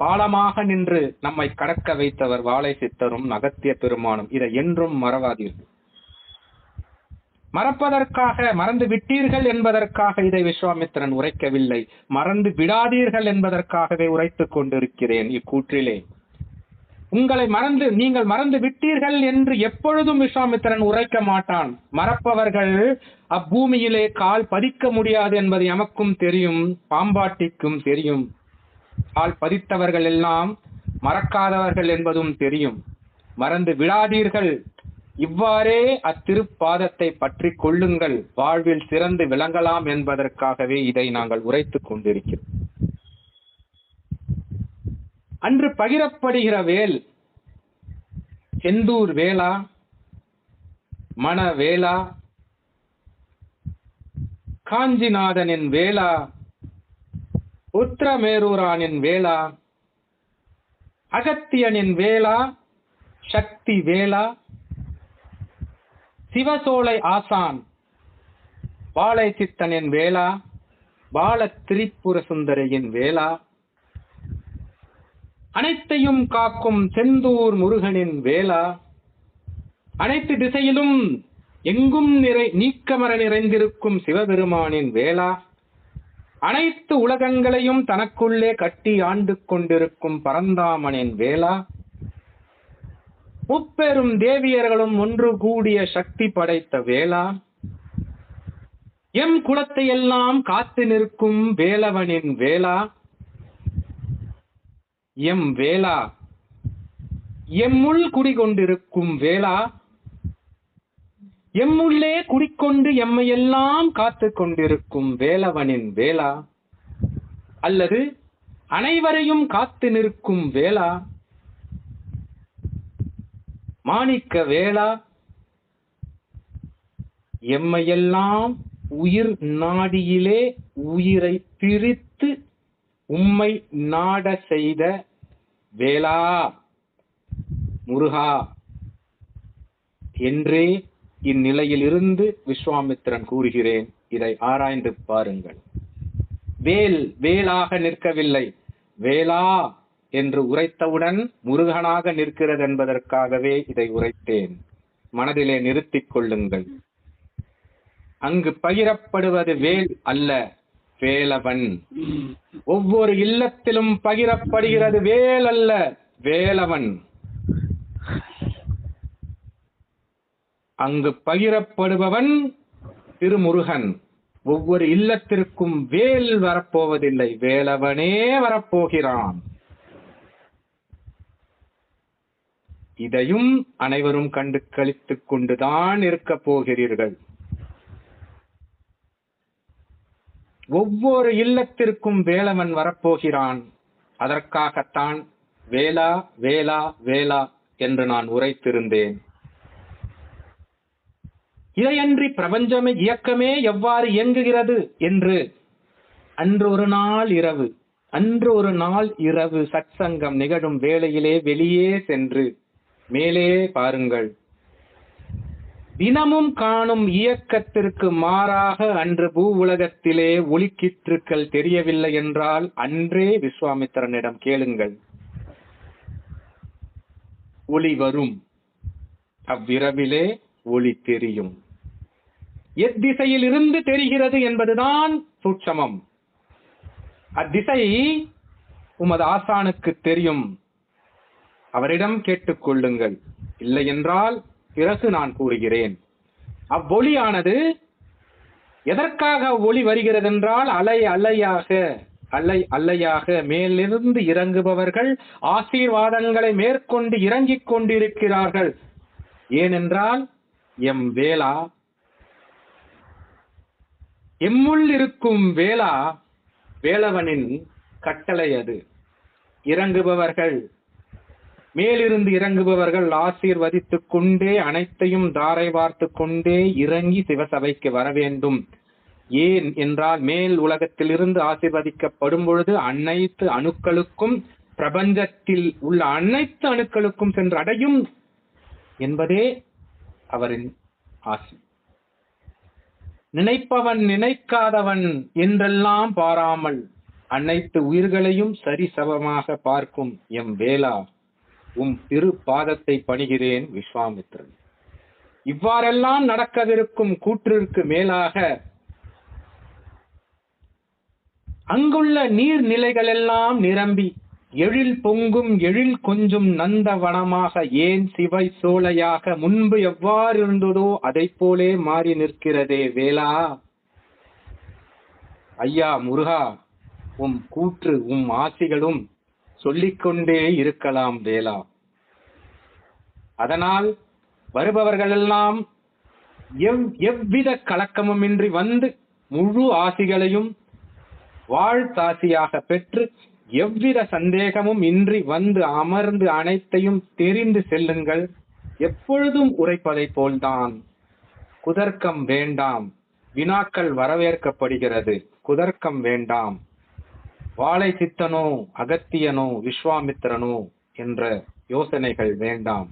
பாலமாக நின்று நம்மை கடக்க வைத்தவர் வாழை சித்தரும் அகத்திய பெருமானும். இதை என்றும் மறவாதீர்கள் மறப்பதற்காக மறந்து விட்டீர்கள் என்பதற்காக இதை விஸ்வாமித்திரன் உரைக்கவில்லை. மறந்து விடாதீர்கள் என்பதற்காகவே உரைத்துக் கொண்டிருக்கிறேன் இக்கூற்றிலே. உங்களை மறந்து நீங்கள் மறந்து விட்டீர்கள் என்று எப்பொழுதும் விஸ்வாமித்திரன் உரைக்க மாட்டான். மறப்பவர்கள் அப்பூமியிலே கால் பதிக்க முடியாது என்பது எமக்கும் தெரியும் பாம்பாட்டிக்கும் தெரியும். கால் பதித்தவர்கள் எல்லாம் மறக்காதவர்கள் என்பதும் தெரியும். மறந்து விடாதீர்கள் இவ்வாறே அத்திருப்பாதத்தை பற்றி கொள்ளுங்கள். வாழ்வில் சிறந்து விளங்கலாம் என்பதற்காகவே இதை நாங்கள் உரைத்துக் கொண்டிருக்கிறோம். அன்று பகிரப்படுகிற வேல் செந்தூர் வேளா மணவேளா காஞ்சிநாதனின் வேளா உத்திரமேரூரானின் வேளா அகத்தியனின் வேளா சக்தி வேளா சிவசோலை ஆசான் பாலை சித்தனின் வேளா பால திரிபுர சுந்தரியின் வேளா அனைத்தையும் காக்கும் செந்தூர் முருகனின் வேளா அனைத்து திசையிலும் எங்கும் நிறை நீக்கமர நிறைந்திருக்கும் சிவபெருமானின் வேளா அனைத்து உலகங்களையும் தனக்குள்ளே கட்டி ஆண்டு கொண்டிருக்கும் பரந்தாமனின் வேளா முப்பெரும் தேவியர்களும் ஒன்று கூடிய சக்தி படைத்த வேளா எம் குலத்தையெல்லாம் காத்து நிற்கும் வேலவனின் வேளா எம் வேளா எம்முள் குடிகொண்டிருக்கும் வேளா எம்முள்ளே குடிக்கொண்டு எம்மையெல்லாம் காத்து கொண்டிருக்கும் வேலவனின் வேளா? அல்லது அனைவரையும் காத்து நிற்கும் வேளா? மாணிக்க வேளா? எம்மையெல்லாம் உயிர் நாடியிலே உயிரை பிரித்து உம்மை நாட செய்த வேளா? முருகா என்றே இந்நிலையில் இருந்து விஸ்வாமித்திரன் கூறுகிறேன் இதை ஆராய்ந்து பாருங்கள். வேல் வேலாக நிற்கவில்லை. வேளா என்று உரைத்தவுடன் முருகனாக நிற்கிறது என்பதற்காகவே இதை உரைத்தேன். மனதிலே நிறுத்திக் கொள்ளுங்கள். அங்கு பகிரப்படுவது வேல் அல்ல வேலவன். ஒவ்வொரு இல்லத்திலும் பகிரப்படுகிறது வேல் அல்ல வேலவன். அங்கு பகிரப்படுபவன் திருமுருகன். ஒவ்வொரு இல்லத்திற்கும் வேல் வரப்போவதில்லை வேலவனே வரப்போகிறான். இதையும் அனைவரும் கண்டு கழித்துக் கொண்டுதான் இருக்கப் போகிறீர்கள். ஒவ்வொரு இல்லத்திற்கும் வேலவன் வரப்போகிறான். அதற்காகத்தான் வேளா வேளா வேளா என்று நான் உரைத்திருந்தேன். இதையன்றி பிரபஞ்சமே இயக்கமே எவ்வாறு இயங்குகிறது என்று. அன்று ஒரு நாள் இரவு அன்று ஒரு நாள் இரவு சத்சங்கம் நிகழும் வேளையிலே வெளியே சென்று மேலே பாருங்கள். தினமும் காணும் இயக்கத்திற்கு மாறாக அன்று பூ உலகத்திலே ஒளிக்கிற்றுக்கள் தெரியவில்லை என்றால் அன்றே விஸ்வாமித்திரனிடம் கேளுங்கள். ஒளி வரும் அவ்விரவிலே ஒளி தெரியும். எத்திசையில் இருந்து தெரிகிறது என்பதுதான் சூட்சமம். அத்திசை உமது ஆசானுக்கு தெரியும். அவரிடம் கேட்டுக்கொள்ளுங்கள். இல்லை என்றால் பிறகு நான் கூறுகிறேன். அவ்வொளியானது எதற்காக ஒளி வருகிறது என்றால் அலை அலையாக அலை அலையாக மேலிருந்து இறங்குபவர்கள் ஆசீர்வாதங்களை மேற்கொண்டு இறங்கிக் கொண்டிருக்கிறார்கள். ஏனென்றால் எம் வேளா எம்முள் இருக்கும் வேளா வேலவனின் கட்டளை அது. இறங்குபவர்கள் மேலிருந்து இறங்குபவர்கள் ஆசீர்வதித்துக் கொண்டே அனைத்தையும் தாரை வார்த்து கொண்டே இறங்கி சிவசபைக்கு வர வேண்டும். ஏன் என்றால் மேல் உலகத்தில் இருந்து ஆசீர்வதிக்கப்படும் பொழுது அனைத்து அணுக்களுக்கும் பிரபஞ்சத்தில் உள்ள அனைத்து அணுக்களுக்கும் சென்று அடையும் என்பதே அவரின் ஆசை. நினைப்பவன் நினைக்காதவன் என்றெல்லாம் பாராமல் அனைத்து உயிர்களையும் சரிசமமாக பார்க்கும் எம் வேளா உம் திரு பாதத்தை பணிகிறேன் விஸ்வாமித்ரன். இவ்வாறெல்லாம் நடக்கவிருக்கும் கூற்றிற்கு மேலாக அங்குள்ள நீர்நிலைகளெல்லாம் நிரம்பி எழில் பொங்கும் எழில் கொஞ்சும் நந்தவனமாக ஏன் சிவை சோலையாக முன்பு எவ்வாறு இருந்ததோ அதைப் போலே மாறி நிற்கிறதே வேளா. ஐயா முருகா உம் கூற்று உம் ஆசிகளும் சொல்லிக்கொண்டே இருக்கலாம் வேளா. அதனால் வருபவர்களெல்லாம் எவ் எவ்வித கலக்கமுமின்றி வந்து முழு ஆசிகளையும் வாழ்த்தாசியாக பெற்று எவ்வித சந்தேகமும் இன்றி வந்து அமர்ந்து அனைத்தையும் தெரிந்து செல்லுங்கள். எப்பொழுதும் உரைப்பதைப் போல்தான். குதர்க்கம் வேண்டாம். வினாக்கள் வரவேற்கப்படுகிறது. குதர்க்கம் வேண்டாம். வாழை சித்தனோ அகத்தியனோ விஸ்வாமித்திரனோ என்ற யோசனைகள் வேண்டாம்.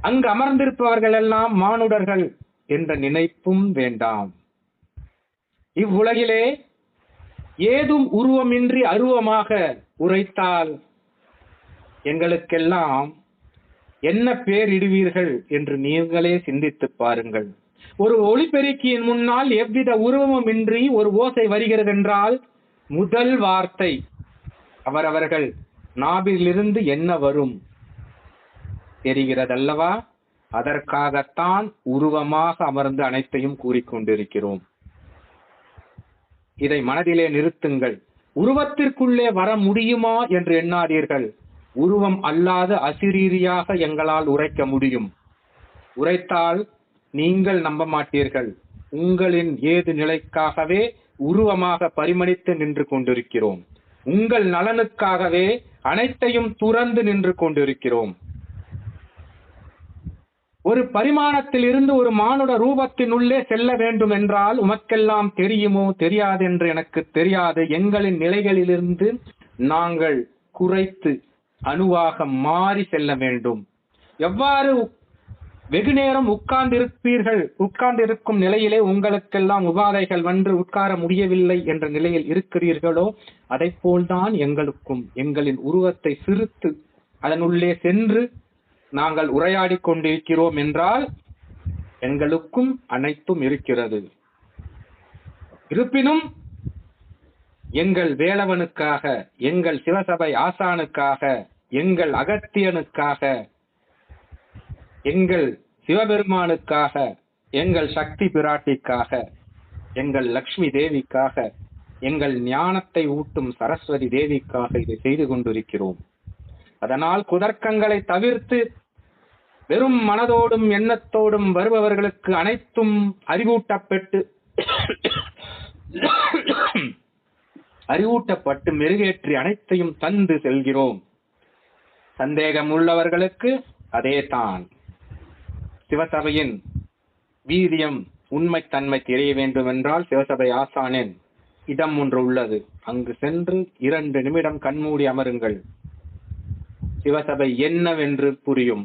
அங்கு அமர்ந்திருப்பவர்கள் எல்லாம் மானுடர்கள் என்ற நினைப்பும் வேண்டாம். இவ்வுலகிலே ஏதும் உருவமின்றி அருவமாக உரைத்தால் எங்களுக்கெல்லாம் என்ன பேரிடுவீர்கள் என்று நீங்களே சிந்தித்துப் பாருங்கள். ஒரு ஒளிபெருக்கியின் முன்னால் எவ்வித உருவமும் இன்றி ஒரு ஓசை வருகிறது என்றால் முதல் வார்த்தை அவரவர்கள் நாபிலிருந்து என்ன வரும் தெரிகிறதல்லவா? அதற்காகத்தான் உருவமாக அமர்ந்து அனைத்தையும் கூறிக்கொண்டிருக்கிறோம் இதை மனதிலே நிறுத்துங்கள். உருவத்திற்குள்ளே வர முடியுமா என்று எண்ணாதீர்கள். உருவம் அல்லாத அசிரீரியாக எங்களால் உரைக்க முடியும். உரைத்தால் நீங்கள் நம்ப மாட்டீர்கள். உங்களின் ஏது நிலைக்காகவே உருவமாக பரிமளித்து நின்று கொண்டிருக்கிறோம். உங்கள் நலனுக்காகவே அனைத்தையும் துறந்து நின்று கொண்டிருக்கிறோம். ஒரு பரிமாணத்தில் இருந்து ஒரு மானுட ரூபத்தினுள்ளே செல்ல வேண்டும் என்றால் உமக்கெல்லாம் தெரியுமோ தெரியாது என்று எனக்கு தெரியாது. எங்களின் நிலைகளிலிருந்து நாங்கள் குறைத்து அணுவாக மாறி செல்ல வேண்டும். எவ்வாறு வெகு நேரம் உட்கார்ந்திருப்பீர்கள் உட்கார்ந்திருக்கும் நிலையிலே உங்களுக்கெல்லாம் உபாதைகள் வந்து உட்கார முடியவில்லை என்ற நிலையில் இருக்கிறீர்களோ அதை போல்தான் எங்களுக்கும். எங்களின் உருவத்தை சிறுத்து அதனுள்ளே சென்று நாங்கள் உரையாடிக் கொண்டிருக்கிறோம் என்றால் எங்களுக்கும் அனைத்தும் இருக்கிறது. இருப்பினும் எங்கள் வேலவனுக்காக எங்கள் சிவசபை ஆசானுக்காக எங்கள் அகத்தியனுக்காக எங்கள் சிவபெருமானுக்காக எங்கள் சக்தி பிராட்டிக்காக எங்கள் லக்ஷ்மி தேவிக்காக எங்கள் ஞானத்தை ஊட்டும் சரஸ்வதி தேவிக்காக இதை செய்து கொண்டிருக்கிறோம். அதனால் குதர்க்கங்களை தவிர்த்து வெறும் மனதோடும் எண்ணத்தோடும் வருபவர்களுக்கு அனைத்தும் அறிவூட்டப்பட்டு அறிவூட்டப்பட்டு மெருகேற்றி அனைத்தையும் தந்து செல்கிறோம். சந்தேகம் உள்ளவர்களுக்கு அதே தான் சிவசபையின் வீரியம் உண்மைத்தன்மை தெரிய வேண்டும் என்றால் சிவசபை ஆசானின் இடம் ஒன்று உள்ளது. அங்கு சென்று இரண்டு நிமிடம் கண்மூடி அமருங்கள். சிவசபை என்னவென்று புரியும்?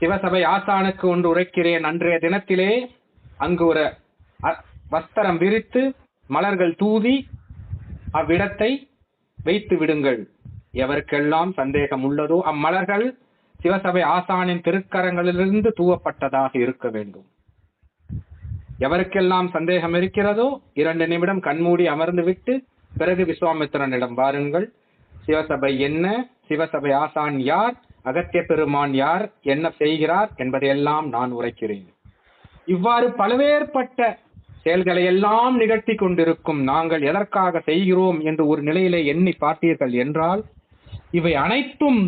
சிவசபை ஆசானுக்கு ஒன்று உரைக்கிறேன். அன்றைய தினத்திலே அங்கு ஒரு வஸ்திரம் விரித்து மலர்கள் தூவி அவ்விடத்தை வைத்து விடுங்கள். எவருக்கெல்லாம் சந்தேகம் உள்ளதோ அம்மலர்கள் சிவசபை ஆசானின் திருக்கரங்களிலிருந்து தூவப்பட்டதாக இருக்க வேண்டும். எவருக்கெல்லாம் சந்தேகம் இருக்கிறதோ இரண்டு நிமிடம் கண்மூடி அமர்ந்து விட்டு பிறகு விஸ்வாமித்திரனிடம் பாருங்கள் சிவசபை என்ன? சிவசபை ஆசான் யார்? அகத்திய பெருமான் யார்? என்ன செய்கிறார்? என்பதையெல்லாம் நான் உரைக்கிறேன். இவ்வாறு பல்வேறுபட்ட செயல்களை எல்லாம் நிகழ்த்தி கொண்டிருக்கும் நாங்கள் எதற்காக செய்கிறோம் என்று ஒரு நிலையிலே எண்ணி பார்த்தீர்கள் என்றால் இவை அனைத்தும்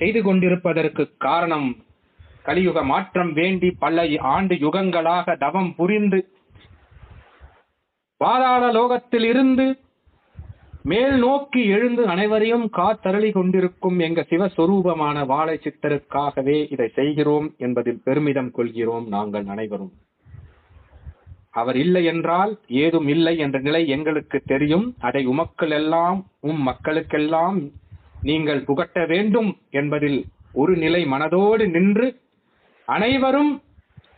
செய்து கொண்டிருப்பதற்கு காரணம் கலியுக மாற்றம் வேண்டி பல ஆண்டு யுகங்களாக தவம் புரிந்து பாதாள லோகத்தில் இருந்து மேல் நோக்கி எழுந்து அனைவரையும் காத்தருளி கொண்டிருக்கும் எங்க சிவஸ்வரூபமான வாழை சித்தருக்காகவே இதை செய்கிறோம் என்பதில் பெருமிதம் கொள்கிறோம் நாங்கள் அனைவரும். அவர் இல்லை என்றால் ஏதும் இல்லை என்ற நிலை எங்களுக்கு தெரியும். அதை உமக்கள் எல்லாம் உம் மக்களுக்கெல்லாம் நீங்கள் புகட்ட வேண்டும் என்பதில் ஒரு நிலை மனதோடு நின்று அனைவரும்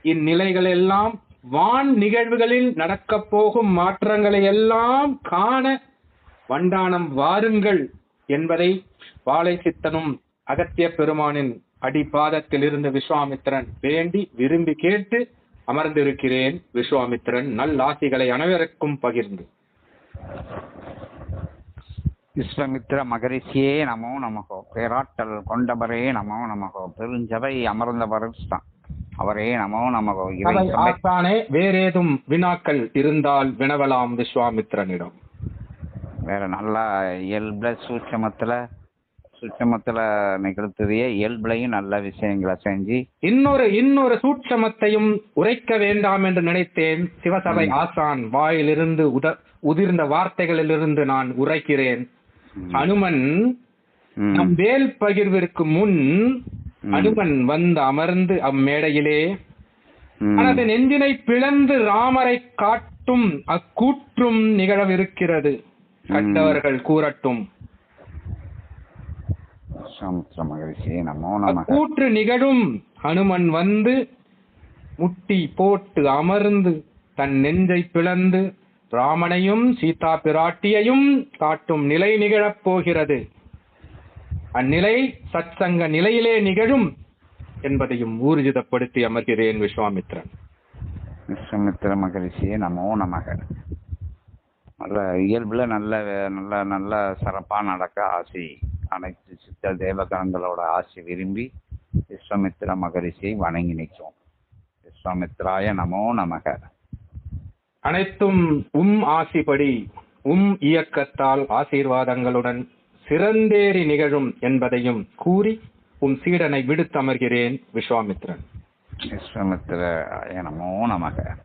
இந்நிலைகளெல்லாம் வான் நிகழ்வுகளில் நடக்கப் போகும் மாற்றங்களை எல்லாம் காண வண்டானம் வாருங்கள் என்பதை வாழை சித்தனும் அகத்திய பெருமானின் அடிபாதத்தில் இருந்து விஸ்வாமித்திரன் வேண்டி விரும்பி கேட்டு அமர்ந்திருக்கிறேன் விஸ்வாமித்திரன் நல்லாசிகளை அனைவருக்கும் பகிர்ந்து. விஸ்வமித்ர மகரிஷியே நமோ நமகோ. பேராற்றல் கொண்டவரே நமோ நமகோ. பெருஞ்சபை அமர்ந்தவர் அவரே நமோ நமகோ. ஆசானே வேறேதும் வினாக்கள் இருந்தால் வினவலாம் விஸ்வாமித்திரனிடம். வேற நல்லா இயல்புல சூட்சமத்துல சூட்சமத்துல நிகழ்த்துதைய இயல்புலையும் நல்ல விஷயங்களை செஞ்சு இன்னொரு இன்னொரு சூட்சமத்தையும் உரைக்க வேண்டாம் என்று நினைத்தேன் சிவசபை. ஆசான் வாயிலிருந்து உத உதிர்ந்த வார்த்தைகளிலிருந்து நான் உரைக்கிறேன். அனுமன். நம் வேல் பகிர்விற்கு முன். அனுமன் வந்து அமர்ந்து அம்மேடையிலே. தனது நெஞ்சினை பிளந்து ராமரை காட்டும் அக்கூற்றும் நிகழவிருக்கிறது கண்டவர்கள் கூறட்டும். விஸ்வாமித்ர அக்கூற்று நிகழும். ஹனுமன் வந்து முட்டி போட்டு அமர்ந்து தன் நெஞ்சை பிளந்து ராமனையும் சீதா பிராட்டியையும் காட்டும் நிலை நிகழப் போகிறது. அந்நிலை சத்சங்க நிலையிலே நிகழும் என்பதையும் ஊர்ஜிதப்படுத்தி அமர்கிறேன் விஸ்வாமித்ரன். விஸ்வமித்திர மகரிஷியே நமோ நமக. நல்ல இயல்புல நல்ல நல்ல நல்ல சிறப்பா நடக்க ஆசி அனைத்து சித்த தேவகணங்களோட ஆசி விரும்பி விஸ்வமித்திர மகரிஷியை வணங்கி நிற்கும் விஸ்வமித்ராய நமோ நமக. அனைத்தும் உம் ஆசிபடி உம் இயக்கத்தால் ஆசீர்வாதங்களுடன் சிறந்தேறி நிகழும் என்பதையும் கூறி உம் சீடனை விடுத்தமர்கிறேன் விஸ்வாமித்ரன். விஸ்வமித்திராய நமோ நமக.